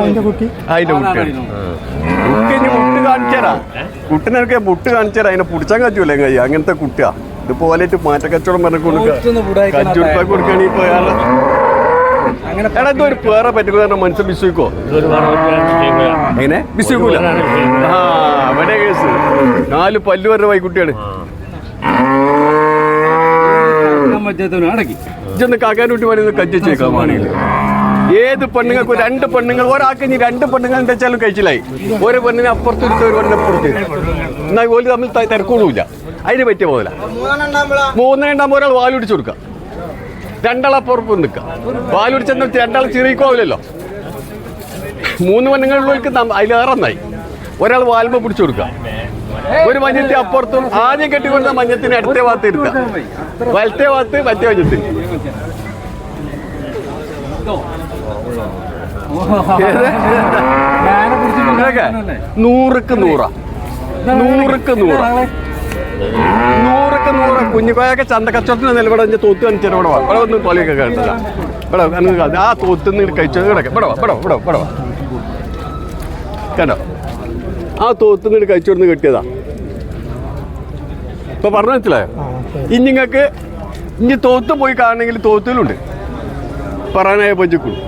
അതിന്റെ കുട്ടി. കുട്ടി? മുട്ട് കാണിച്ചരാ. കുട്ടിനൊക്കെ മുട്ട് കാണിച്ചരാ. അതിനെ പിടിച്ചാൻ കച്ചൂലേ കൈ അങ്ങനത്തെ കുട്ടിയാ. ഇത് പോലെയിട്ട് മാറ്റക്കച്ചവടം പറഞ്ഞു ഇപ്പൊ അയാൾ എടാ പേറെ പറ്റുക മനുഷ്യൻ വിശ്വസിക്കോ എങ്ങനെ? വിശ്വസിക്കൂല. ആ അവിടെ കേസ്. നാല് പല്ലു വരുന്ന വൈകുട്ടിയാണ് ഇജൊന്ന് കാക്കാനൂട്ടി പണിന്ന് കജ്ജിച്ചേക്കാം വേണമെങ്കിൽ ഏത് പെണ്ണുങ്ങൾക്ക് രണ്ട് പെണ്ണുങ്ങൾ ഒരാൾക്ക് ഇനി രണ്ട് പെണ്ണുങ്ങൾ എന്താ വെച്ചാലും കഴിച്ചില്ലായി ഒരു പെണ്ണിനെ അപ്പുറത്ത് എടുത്ത് ഒരു പെണ്ണിനെ അപ്പുറത്ത് എന്നാൽ ഓൽ തമ്മിൽ തിരക്കൂടില്ല അതിന് പറ്റിയ പോകില്ല മൂന്നെണ്ണാകുമ്പോൾ ഒരാൾ വാലുടിച്ചു കൊടുക്കുക രണ്ടാളപ്പുറപ്പ് നിൽക്കുക വാലുടിച്ചെന്ന് രണ്ടാൾ ചിറിയിക്കാവില്ലല്ലോ മൂന്ന് പെണ്ണുങ്ങളിലേക്ക് അതിലേറെ നന്നായി ഒരാൾ വാൽമ പിടിച്ചു കൊടുക്കുക ഒരു മഞ്ഞത്തിന് അപ്പുറത്തും ആദ്യം കെട്ടിക്കൊടുത്ത മഞ്ഞത്തിന് അടുത്ത ഭാഗത്ത് ഇരുത്തുക വലത്തെ ഭാഗത്ത് മറ്റേ മഞ്ഞത്തിന്. നൂറുക്ക് നൂറാ. നൂറുക്ക് നൂറാ. നൂറുക്ക് നൂറ്. കുഞ്ഞുകോയൊക്കെ ചന്ത കച്ചവടത്തിന് നിലവിടെ ഞാൻ തോത്ത് കാണിച്ചാൽ ഇവിടെ ഇവിടെ ഒന്ന് തൊലിയൊക്കെ കണ്ടില്ല. ഇവിടെ ആ തോത്തുനിന്ന് കഴിച്ചത് കിടക്കാം ഇവിടെ ഇവിടെ ഇവിടെ ഇവിടെ കണ്ടോ? ആ തോത്തുനിന്ന് കഴിച്ചോടുന്ന് കിട്ടിയതാ. ഇപ്പൊ പറഞ്ഞു മനസ്സിലായോ? ഇനി നിങ്ങൾക്ക് ഇനി തോത്ത് പോയി കാണണമെങ്കിൽ തോത്തിലുണ്ട് പറയാനായ പഞ്ചക്കുള്ളൂ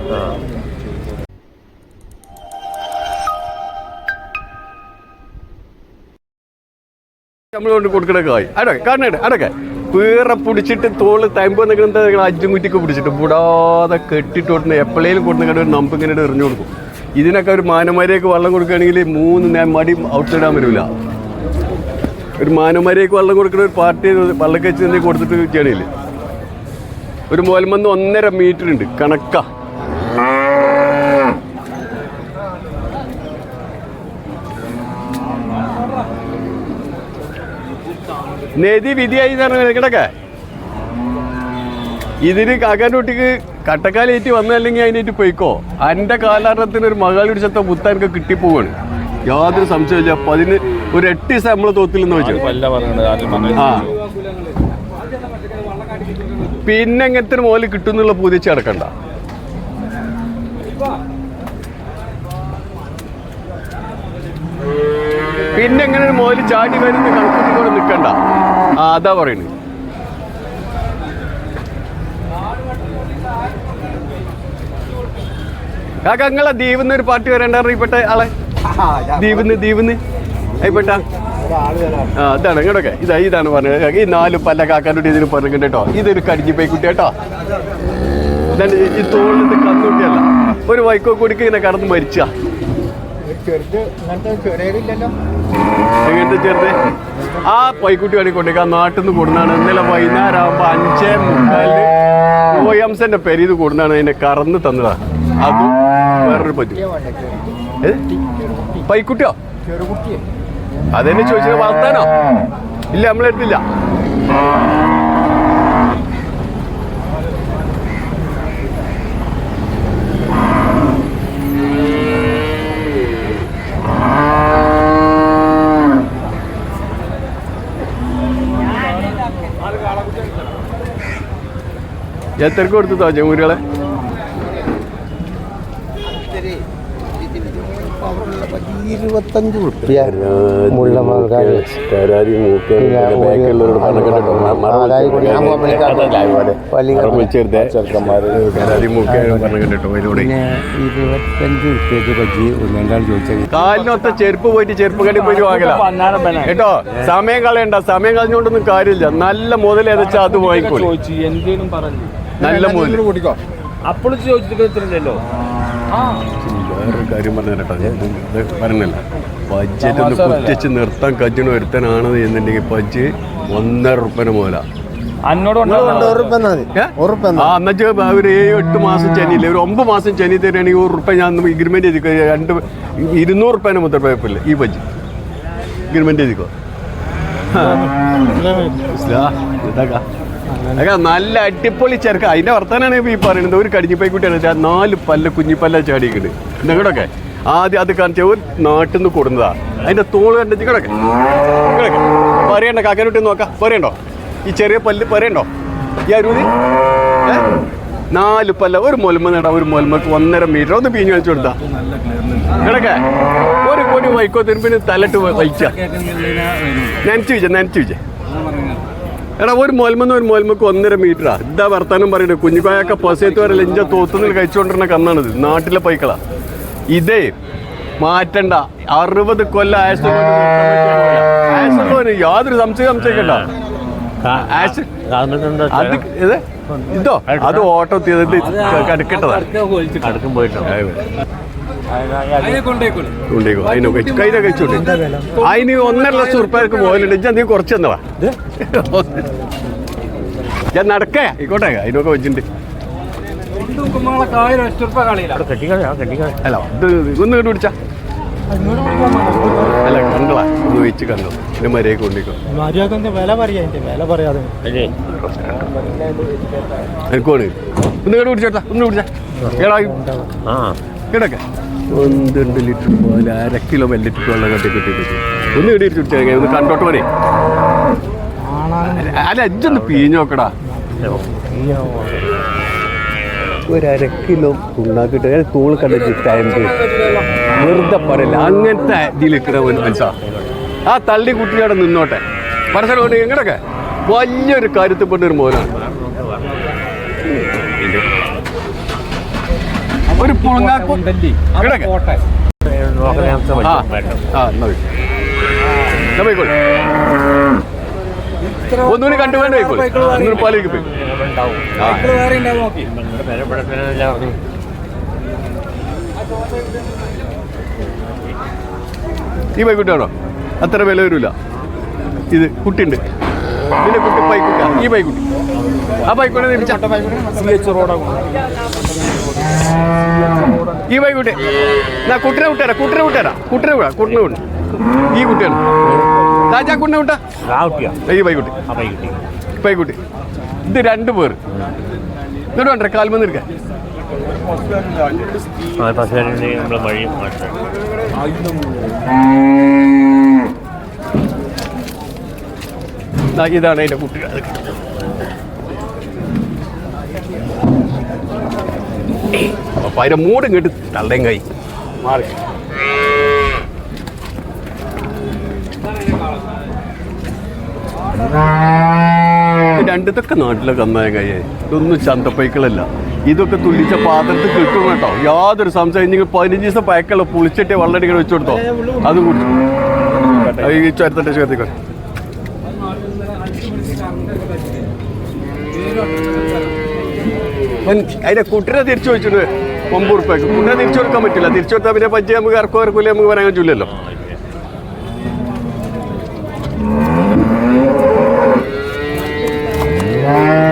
നമ്മൾ കൊണ്ട് കൊടുക്കണ കായ്. അടക്കെ കാണണേ അടക്കെ പീറ പിടിച്ചിട്ട് തോൾ തമ്പ് നിൽക്കുന്ന അഞ്ചും കുറ്റിക്ക് പിടിച്ചിട്ട് വിടാതെ കെട്ടിട്ട് കൊടുക്കുന്ന എപ്പോഴേലും കൊടുക്കുന്ന കണ്ട് ഒരു നമ്പ് ഇങ്ങനെ എറിഞ്ഞു കൊടുക്കും. ഇതിനൊക്കെ ഒരു മാനമാരിയൊക്കെ വെള്ളം കൊടുക്കുകയാണെങ്കിൽ മൂന്ന് നേരം മടി ഔട്ട് ഇടാൻ വരില്ല ഒരു മാനമാരിയൊക്കെ വെള്ളം കൊടുക്കുന്ന ഒരു പാർട്ടി വെള്ളം കഴിച്ച് കൊടുത്തിട്ട് ചെയ്യണില്ലേ ഒരു മോൽമന്ന് ഒന്നര മീറ്റർ ഉണ്ട്. കണക്ക. നെതി വിധിയായി കിടക്കെ ഇതിന് കാക്കാന്റെ കുട്ടിക്ക് കട്ടക്കാലേറ്റ് വന്നല്ലെങ്കിൽ അതിനേറ്റ് പോയിക്കോ. എന്റെ കാലാരണത്തിന് ഒരു മകൾ പിടിച്ചത്ത മുത്ത എനിക്ക് കിട്ടിപ്പോവാണ്. യാതൊരു സംശയമില്ല അപ്പൊ അതിന് ഒരു എട്ട് ദിവസം നമ്മൾ തോത്തില്ലെന്ന് വെച്ചു. ആ. പിന്നെ എങ്ങനത്തെ മോൽ കിട്ടുന്നുള്ള പൂതിച്ച് കിടക്കണ്ട പിന്നെ എങ്ങനെ മോൽ ചാടി വരുന്ന കണക്കൂടെ നിൽക്കണ്ട ആ അതാ പറയുന്നത് കാക്ക നിങ്ങളെ ദ്വീപിന്ന് ഒരു പാട്ട് വരേണ്ട ഇപ്പെട്ട ആളെ. ദ്വീപിന്ന് ദ്വീപിന്ന് ആയിപ്പെട്ട അതാണ് ഇങ്ങോട്ടൊക്കെ. ഇതാ ഇതാണ് പറഞ്ഞത്. ഈ നാല് പല്ല കാക്കാന്റെ ഇതിന് പറഞ്ഞിട്ടുണ്ട് കേട്ടോ. ഇതൊരു പോയി കുട്ടി കേട്ടോ. ഇതാണ് ഈ തോളിന് കന്നുകുട്ടിയല്ല. ഒരു വൈക്കോ കൂടിക്ക് ഇങ്ങനെ കടന്ന് മരിച്ച. എങ്ങനത്തെ ചെറുത്? ആ പൈക്കുട്ടി വേണമെങ്കിൽ കൊണ്ടേക്ക് ആ നാട്ടിൽ നിന്ന് കൂടുന്നതാണ് ഇന്നലെ വൈകുന്നേരം ആകുമ്പോൾ അഞ്ചേ മുക്കാലിന് ഓയംസന്റെ പെരീത് കൂടുന്നതാണ് അതിനെ കറന്ന് തന്നതാ. അതും വേറൊരു പറ്റും? പൈക്കുട്ടിയോ? ചെറുകുട്ടിയെ. അതെന്നെ ചോദിച്ചത് വളർത്താനോ ഇല്ല നമ്മളെടുത്തില്ല എത്രക്ക് കൊടുത്തു ജമുരികളെ ഇരുപത്തഞ്ച് റുപ്യ മുള്ള ഇരുപത്തഞ്ച് റുപ്യക്ക് പറ്റി ചോദിച്ചത്. കാലിനൊത്ത ചെരുപ്പ് പോയിട്ട് ചെരുപ്പ് കടി പോയി വാങ്ങല. കേട്ടോ സമയം കളയണ്ട. സമയം കളഞ്ഞുകൊണ്ടൊന്നും കാര്യമില്ല. നല്ല മുതൽ ഏതച്ചാ അത് പറഞ്ഞു. നല്ല മുതൽ. കുടിക്കോ അപ്പോഴും ചോദിച്ചിട്ടില്ലല്ലോ വേറൊരു കാര്യം പറഞ്ഞു കേട്ടോ ഞാൻ ഇത് പറഞ്ഞില്ല. ബഡ്ജറ്റ് ഒന്ന് കുറ്റിച്ച് നിർത്താൻ കജ്ജണ ഒരുത്തനാണ് എന്നുണ്ടെങ്കിൽ പജ്ജ് ഒന്നര റുപ്യന് മുതല. അന്നോട് എന്നുവെച്ചാൽ ഒരു ഏഴ് എട്ട് മാസം ചെനിയില്ല ഒരു ഒമ്പത് മാസം ചെന്നി തരികയാണെങ്കിൽ ഒരു റുപ്യ ഞാൻ എഗ്രിമെന്റ് ചെയ്തിക്കോ? രണ്ട് ഇരുന്നൂറ് റുപ്യനെ മുതൽ കുഴപ്പമില്ല ഈ ബഡ്ജ് എഗ്രിമെന്റ് ചെയ്തിക്കോ? ഇതാക്കാ നല്ല അടിപൊളി ചെറുക്ക. അതിന്റെ വർത്താനാണ് ഈ പറയുന്നത് ഒരു കടിഞ്ഞിപ്പൈക്കുട്ടിയാണ് നാല് പല്ല കുഞ്ഞിപ്പല്ല ചാടിയിട്ടുണ്ട് നിങ്ങളൊക്കെ ആദ്യം അത് കാണിച്ച ഒരു നാട്ടിൽ നിന്ന് കൊടുന്നതാ. അതിന്റെ തോൾ കണ്ടിച്ച് കിടക്കെ. കിടക്കെ. പറയണ്ട കാക്കനോട്ട് നോക്കാം. പറയണ്ടോ? ഈ ചെറിയ പല്ല് പറയണ്ടോ? ഈ അരുതി? നാല് പല്ല. ഒരു മുലമ നേടാം ഒരു മുലമക്ക് ഒന്നര മീറ്റർ. ഒന്ന് പീഞ്ഞ് വെച്ചു കൊടുത്താ. കിടക്ക. ഒരു കോടി വൈക്കോ തിരുമ്പിന് തലട്ട് വഹിച്ച നനച്ചു വെച്ച നനച്ചു വെച്ച. എടാ ഒരു മോൽമെന്ന് ഒരു മൊൽമക്ക് ഒന്നര മീറ്ററാ. ഇതാ വർത്താനം പറയുന്നത് കുഞ്ഞുകോയൊക്കെ പൊസയത്ത് വരെ ലഞ്ച തോത്തുന്നിൽ കഴിച്ചുകൊണ്ടിരുന്ന കന്നാണിത് നാട്ടിലെ പൈക്കളാ. ഇതേ മാറ്റണ്ട. അറുപത് കൊല്ലം ആയസുള്ളവന് യാതൊരു സംശയം സംശയിക്കണ്ട ഇത്? അത് ഓട്ടോ ചെയ്തിട്ട് കടുക്കട്ടതാ. അതിനെ ഒന്നര ലക്ഷം ഉറുപ്പ്യക്ക് പോകലുണ്ട് ഞാൻ നീ കുറച്ച് തന്നവാ ഞാൻ നടക്കേ. ആയിക്കോട്ടെ. അതിനൊക്കെ വെച്ചിട്ടുണ്ട്. അല്ല ഇത് ഒന്ന് കണ്ടു കണ്ടളാ ഒന്ന് വെച്ച് കണ്ടോ പിന്നെ മര്യാദ കൊണ്ടിരിക്കും മര്യാദ വില പറയാ വില പറയാതെ. എനിക്കോണ് ഒന്ന് കണ്ടു പിടിച്ചോട്ടാ ഒന്ന് കിടക്ക. ഒന്ന് രണ്ട് ലിറ്റർ പോലെ അര കിലോ വെല്ല ലിറ്റർ വെള്ളം കട്ടി കിട്ടി കിട്ടി. ഒന്ന് ഇടി കുടിച്ചാൽ ഒന്ന് കണ്ടോട്ട് പോരെ. അല്ല അജ്ജൊന്ന് പീഞ്ഞ് നോക്കടാ. ഒരു അര കിലോ ഉണ്ടാക്കിട്ട് തൂൾ കണ്ടിട്ട് ടൈം വെറുതെ പറയില്ല? അങ്ങനത്തെ ഇതിലിക്കണ മനസ്സാ ആ തള്ളി കുട്ടിയുടെ നിന്നോട്ടെ. പരസ്പരം എങ്ങനെയൊക്കെ? എങ്ങടൊക്കെ വലിയൊരു കാര്യത്തിൽപ്പെട്ട ഒരു മോനാണ്. ഒരു ഒന്നുകൂടി കണ്ടു വേണ്ട പോയിക്കോളെ പാലേക്ക് പോയി. ഈ പൈക്കുട്ടിയാണോ അത്ര വില വരില്ല ഇത് കുട്ടിയുണ്ട്. പിന്നെ കുട്ടി പൈക്കുട്ടിയാ ഈ പൈക്കുട്ടി ആ പൈക്കുട്ടി തിരിച്ചാ ഈ പൈക്കുട്ടി ഞാൻ കുട്ടിനെ വിട്ടേരാ കുട്ടിനെ വിട്ടേരാ കുട്ടിനെ വിടാ കുട്ടിനെ വിട ഈ കുട്ടിയാണ്. രാജാ കുട്ടിനെ വിട്ടാ ഈ പൈക്കുട്ടി പൈക്കുട്ടി ഇത് രണ്ട് പേർ. എന്നിട്ട് വേണ്ട കാൽമെന്ന് എടുക്കാൻ ഇതാണ് അതിന്റെ കുട്ടികൾ അപ്പൊ അതിന്റെ മൂടും കേട്ട് തള്ളയും കൈ. മാറി. രണ്ടിതൊക്കെ നാട്ടിലെ കന്നായ കൈ. ഇതൊന്നും ചന്തപ്പൈക്കളല്ല. ഇതൊക്കെ തുള്ളിച്ച പാത്രത്തിൽ കിട്ടും കേട്ടോ. യാതൊരു സംശയം നിങ്ങൾ പതിനഞ്ച് ദിവസം പയക്കുള്ള പുളിച്ചിട്ട് വെള്ളടികൾ വെച്ചു കൊടുത്തോ. അത് കൂട്ടും. ഈ അതിന്റെ കുട്ടിനെ തിരിച്ചു വെച്ചിട്ട് ഒമ്പത് ഉറുപ്പ്യക്ക്. കുട്ടിനെ തിരിച്ചു കൊടുക്കാൻ പറ്റില്ല. തിരിച്ചു കൊടുത്താൽ പിന്നെ പജ്ജി നമുക്ക് ഇറക്കോ ഇറക്കൂല നമുക്ക് പറയാൻ പറ്റില്ലല്ലോ ഒന്ന്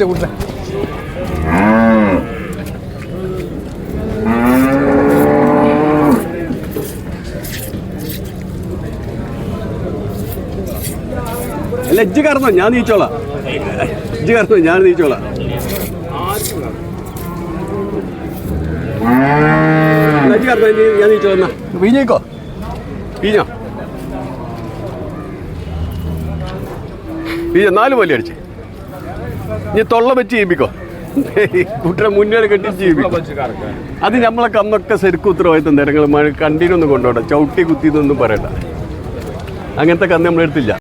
പിടിച്ച കുട്ടിനെ അല്ല ഇജ്ജ് കറന്നോ ഞാൻ നീച്ചോളാം. ഇജ്ജ് കറന്നോ ഞാൻ നീച്ചോളാം. ഇജ്ജ് കറന്നോ ഞാൻ നീച്ചോളാം വീഞ്ഞേക്കോ വീഞ്ഞോ വീഞ്ഞ നാല് പോലെ അടിച്ച്. ഇനി തൊള്ള വെച്ച് ചെയ്യിപ്പിക്കോ. കുട്ടിനെ മുന്നേ കെട്ടി ചെയ്യിപ്പിക്കും. അത് നമ്മളെ കന്നൊക്കെ ശരിക്കും ഉത്തരവാദിത്തം നേരങ്ങൾ മഴ കണ്ടീനൊന്നും കൊണ്ടോട്ടെ. ചവിട്ടി കുത്തിയതൊന്നും പറയണ്ട. അങ്ങനത്തെ കന്ന് നമ്മളെടുത്തില്ല.